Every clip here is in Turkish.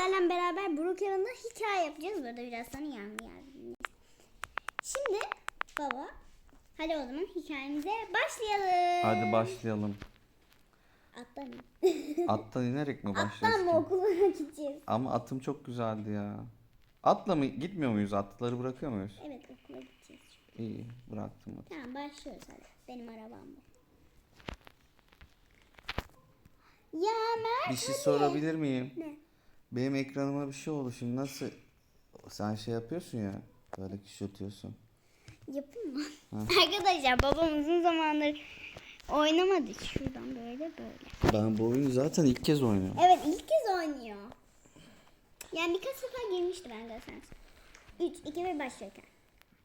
sizlerle beraber Brookhaven'da hikaye yapacağız. Burada biraz sonra yanlı yardım Şimdi baba hadi o zaman hikayemize başlayalım. Hadi başlayalım. Attan mı? Attan inerek mi Attan başlıyoruz? mı ki? okula gideceğiz? Ama atım çok güzeldi ya. Atla mı gitmiyor muyuz? Atları bırakıyor muyuz? Evet okula gideceğiz. İyi bıraktım atı. Tamam başlıyoruz hadi. Benim arabam bu. Ya Mert Bir şey hadi. sorabilir miyim? Benim ekranıma bir şey oldu şimdi nasıl? Sen şey yapıyorsun ya. Böyle küçültüyorsun. Yapayım mı? Arkadaşlar babam uzun zamandır oynamadı. Şuradan böyle böyle. Ben bu oyunu zaten ilk kez oynuyorum. Evet ilk kez oynuyor. Yani birkaç sefer girmişti ben de sen. 3, 2, 1 başlarken.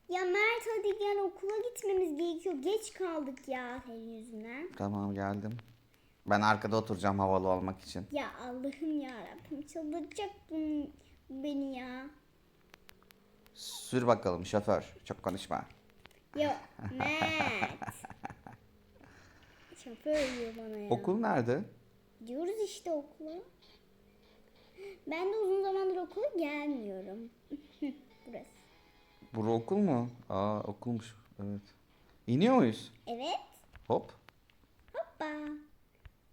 Ya Mert hadi gel okula gitmemiz gerekiyor. Geç kaldık ya senin yüzünden. Tamam geldim. Ben arkada oturacağım havalı olmak için. Ya Allah'ım ya Rabbim çıldıracak bunu, beni ya. Sür bakalım şoför. Çok konuşma. Ya Mert. Şoför diyor bana ya. Okul nerede? Diyoruz işte okula. Ben de uzun zamandır okula gelmiyorum. Burası. Bura okul mu? Aa okulmuş. Evet. İniyor muyuz? Evet. Hop. Hoppa.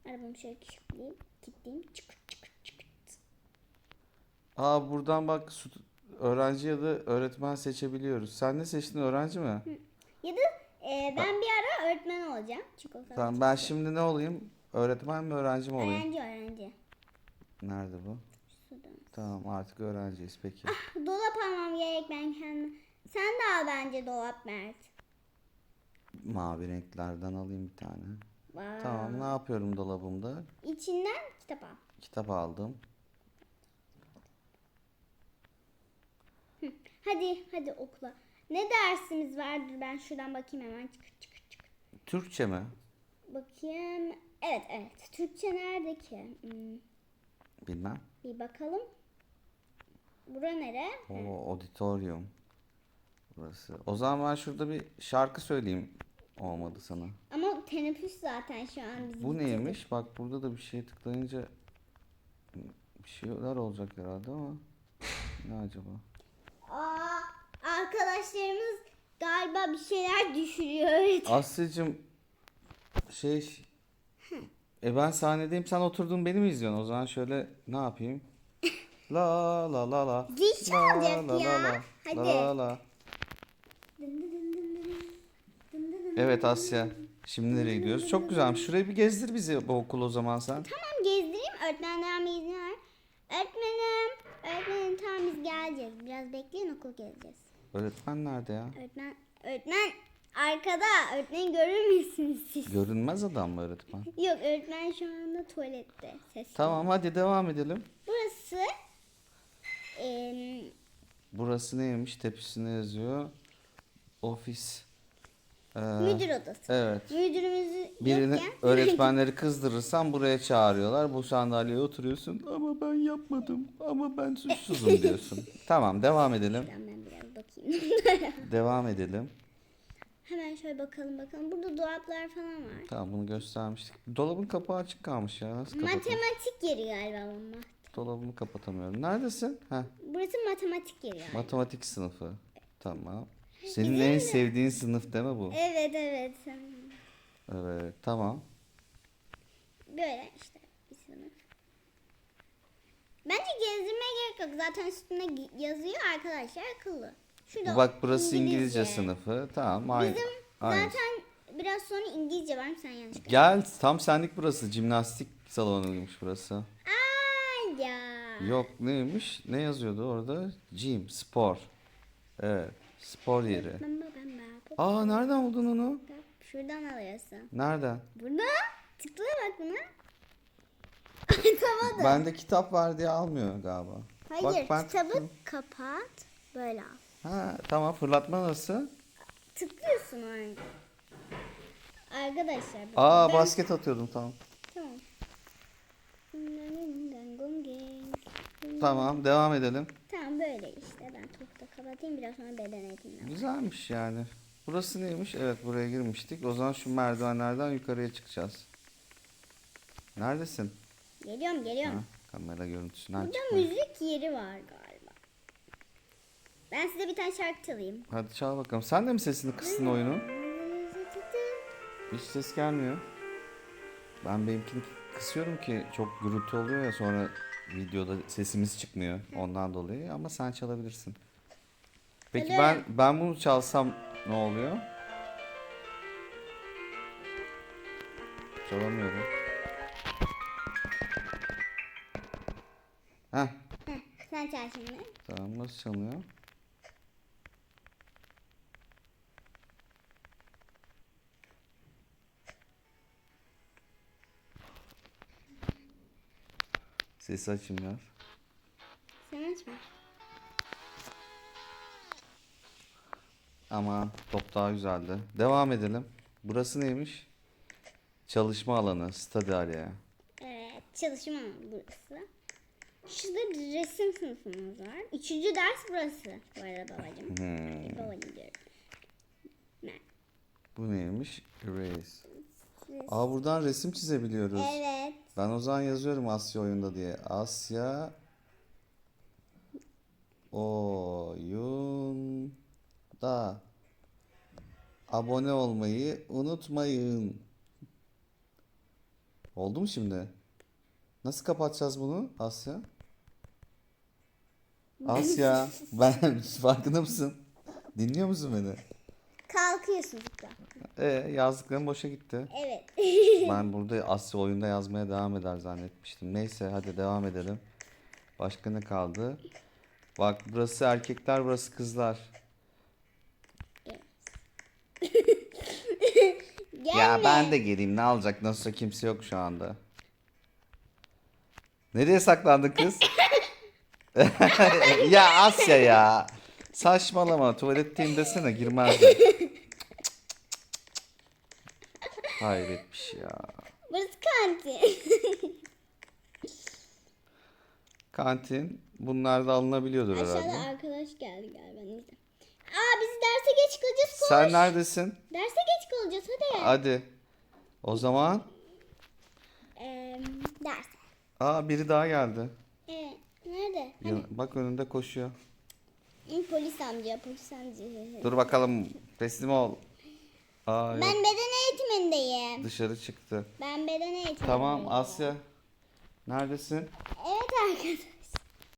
Arabamı şöyle kilitleyeyim. Kilitleyeyim. Çıkır çıkır çıkır. Aa buradan bak su- öğrenci ya da öğretmen seçebiliyoruz. Sen ne seçtin öğrenci mi? Ya da e, ben bir ara öğretmen olacağım. Çikolata. Tamam ben şimdi ne olayım? Öğretmen mi öğrenci mi olayım? Öğrenci öğrenci. Nerede bu? Sudan. Tamam artık öğrenciyiz peki. Dolap almam gerek ben kendim. Sen de al bence dolap Mert. Mavi renklerden alayım bir tane. Vay. Tamam ne yapıyorum dolabımda? İçinden kitap al. Kitap aldım. Hadi hadi okula. Ne dersimiz vardır ben şuradan bakayım hemen. Çıkır çıkır çıkır. Türkçe mi? Bakayım. Evet evet. Türkçe nerede ki? Hmm, Bilmem. bir bakalım. Bura nere? O auditorium. Burası. O zaman ben şurada bir şarkı söyleyeyim. Olmadı sana. Ama teneffüs zaten şu an bizim. Bu neymiş? Bak burada da bir şeye tıklayınca bir şeyler olacak herhalde ama ne acaba? Aa, arkadaşlarımız galiba bir şeyler düşürüyor. Evet. Asya'cığım şey e ben sahnedeyim sen oturdun beni mi izliyorsun? O zaman şöyle ne yapayım? La la la la. Zil çalacak ya. Hadi. La la. Evet Asya. Şimdi nereye gidiyoruz? Çok güzelmiş. Şurayı bir gezdir bizi bu okul o zaman sen. Tamam gezdireyim. Öğretmenden bir izin ver. Öğretmenim. Öğretmenim tamam biz geleceğiz. Biraz bekleyin okul gezeceğiz. Öğretmen nerede ya? Öğretmen, öğretmen arkada. Öğretmeni görür müsünüz siz? Görünmez adam mı öğretmen? Yok öğretmen şu anda tuvalette. Ses. Tamam hadi devam edelim. Burası em, Burası neymiş? Tepesine yazıyor. Ofis. Ee, müdür odası. Evet. Müdürümüz Birini yokken öğretmenleri kızdırırsan buraya çağırıyorlar. Bu sandalyeye oturuyorsun. Ama ben yapmadım. Ama ben suçsuzum diyorsun. tamam devam edelim. Ben ben biraz bakayım. Devam edelim. Hemen şöyle bakalım bakalım. Burada dolaplar falan var. Tamam bunu göstermiştik. Dolabın kapağı açık kalmış ya. Nasıl kapatayım? Matematik yeri galiba ama. Dolabımı kapatamıyorum. Neredesin? Heh, Burası matematik yeri galiba. matematik sınıfı. Tamam. Senin en sevdiğin sınıf değil mi bu? Evet evet. Evet. Tamam. Böyle işte bir sınıf. Bence gezdirmeye gerek yok. Zaten üstünde gi- yazıyor arkadaşlar akıllı. Şurada Bak burası İngilizce, sınıfı. Tamam. Aynı. Bizim aynı. zaten biraz sonra İngilizce var mı sen yanlış. Gel tam senlik burası. Jimnastik salonuymuş burası. Aa ya. Yok neymiş? Ne yazıyordu orada? Gym, spor. Evet. Spor yeri. Aa nereden buldun onu? Şuradan alıyorsun. Nereden? Burada. Tıkla bak buna. Atamadım. Bende kitap var diye almıyor galiba. Hayır Bak ben kitabı tıkladım. kapat. Böyle al. Ha tamam fırlatma nasıl? Tıklıyorsun aynı. Arkadaşlar. Aa ben- basket atıyordum tamam. Tamam. Tamam devam edelim. Tamam böyle işte. Ben kapatayım. Biraz sonra beden eğitimine. Güzelmiş yani. Burası neymiş? Evet buraya girmiştik. O zaman şu merdivenlerden yukarıya çıkacağız. Neredesin? Geliyorum geliyorum. Ha, Kamera görüntüsünden Burada çıkmıyor. müzik yeri var galiba. Ben size bir tane şarkı çalayım. Hadi çal bakalım. Sen de mi sesini kıstın oyunun? Hiç ses gelmiyor. Ben benimkini kısıyorum ki çok gürültü oluyor ya sonra videoda sesimiz çıkmıyor ondan dolayı ama sen çalabilirsin. Peki ben ben bunu çalsam ne oluyor? Çalamıyorum. Heh, Heh, sen çal şimdi. tamam nasıl çalınıyor? Sesi açayım biraz. Ama top daha güzeldi. Devam edelim. Burası neymiş? Çalışma alanı, study area. Evet, çalışma burası. Şurada resim sınıfımız var. Üçüncü ders burası. Bu arada babacığım. Hmm. Babacığım diyorum. Ben. Bu neymiş? Erase. Aa buradan resim çizebiliyoruz. Evet. Ben o zaman yazıyorum Asya oyunda diye. Asya oyunda. Abone olmayı unutmayın. Oldu mu şimdi? Nasıl kapatacağız bunu Asya? Asya, ben farkında mısın? Dinliyor musun beni? Kalkıyorsun zıpla. E yazdıklarım boşa gitti. Evet. Ben burada Asya oyunda yazmaya devam eder zannetmiştim. Neyse hadi devam edelim. Başka ne kaldı? Bak burası erkekler, burası kızlar. Gelme. Ya ben de geleyim ne alacak? Nasılsa kimse yok şu anda. Nereye saklandın kız? ya Asya ya. Saçmalama tuvaletteyim desene girmezdim. Hayretmiş ya. Burası kantin. Kantin bunlar da alınabiliyordur Aşağıda herhalde. arkadaş geldi galiba. Neyse. Aa biz derse geç kalacağız. Koş. Sen neredesin? Derse geç kalacağız hadi. Hadi. O zaman Ee, ders. aa biri daha geldi. Evet. Nerede? Ya, bak önünde koşuyor. Polis amca, polis amca. Dur bakalım teslim ol. Aa, yok. Ben beden eğitimindeyim. Dışarı çıktı. Ben beden eğitimindeyim. Tamam Asya. Neredesin? Evet arkadaşlar.